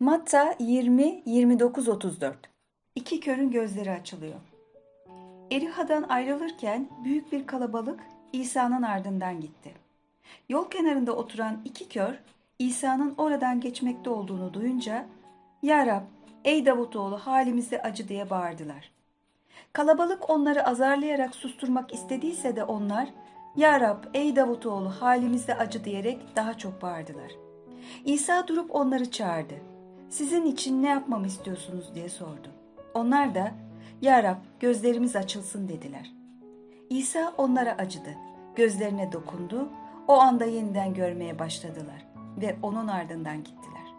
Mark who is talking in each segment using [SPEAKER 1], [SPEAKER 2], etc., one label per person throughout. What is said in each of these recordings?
[SPEAKER 1] Matta 20 29 34. İki körün gözleri açılıyor. Eriha'dan ayrılırken büyük bir kalabalık İsa'nın ardından gitti. Yol kenarında oturan iki kör İsa'nın oradan geçmekte olduğunu duyunca "Ya Rab, ey Davutoğlu halimizde acı." diye bağırdılar. Kalabalık onları azarlayarak susturmak istediyse de onlar "Ya Rab, ey Davutoğlu halimizde acı." diyerek daha çok bağırdılar. İsa durup onları çağırdı. Sizin için ne yapmamı istiyorsunuz diye sordu. Onlar da Ya Rab gözlerimiz açılsın dediler. İsa onlara acıdı. Gözlerine dokundu. O anda yeniden görmeye başladılar ve onun ardından gittiler.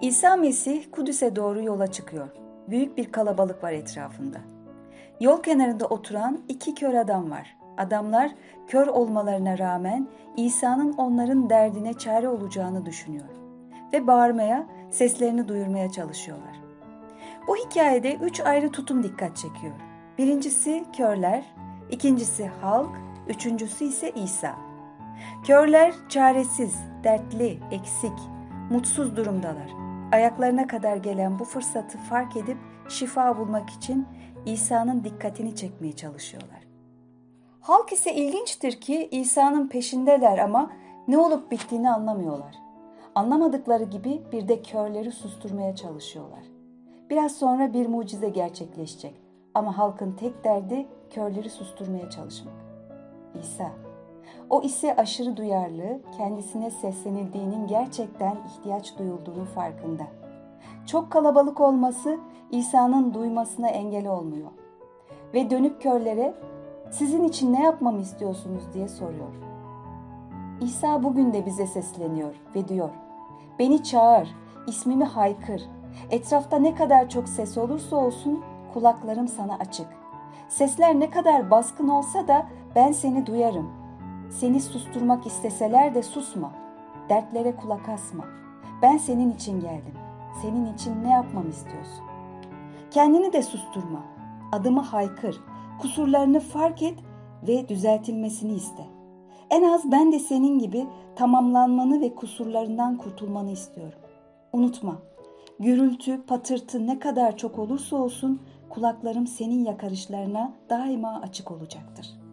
[SPEAKER 1] İsa Mesih Kudüs'e doğru yola çıkıyor. Büyük bir kalabalık var etrafında. Yol kenarında oturan iki kör adam var. Adamlar kör olmalarına rağmen İsa'nın onların derdine çare olacağını düşünüyor ve bağırmaya, seslerini duyurmaya çalışıyorlar. Bu hikayede üç ayrı tutum dikkat çekiyor. Birincisi körler, ikincisi halk, üçüncüsü ise İsa. Körler çaresiz, dertli, eksik, mutsuz durumdalar. Ayaklarına kadar gelen bu fırsatı fark edip şifa bulmak için İsa'nın dikkatini çekmeye çalışıyorlar. Halk ise ilginçtir ki İsa'nın peşindeler ama ne olup bittiğini anlamıyorlar. Anlamadıkları gibi bir de körleri susturmaya çalışıyorlar. Biraz sonra bir mucize gerçekleşecek ama halkın tek derdi körleri susturmaya çalışmak. İsa. O ise aşırı duyarlı, kendisine seslenildiğinin gerçekten ihtiyaç duyulduğunu farkında. Çok kalabalık olması İsa'nın duymasına engel olmuyor. Ve dönüp körlere sizin için ne yapmamı istiyorsunuz diye soruyor. İsa bugün de bize sesleniyor ve diyor, beni çağır, ismimi haykır, etrafta ne kadar çok ses olursa olsun kulaklarım sana açık. Sesler ne kadar baskın olsa da ben seni duyarım. Seni susturmak isteseler de susma, dertlere kulak asma. Ben senin için geldim, senin için ne yapmamı istiyorsun? Kendini de susturma, adımı haykır, kusurlarını fark et ve düzeltilmesini iste. En az ben de senin gibi tamamlanmanı ve kusurlarından kurtulmanı istiyorum. Unutma, gürültü, patırtı ne kadar çok olursa olsun kulaklarım senin yakarışlarına daima açık olacaktır.''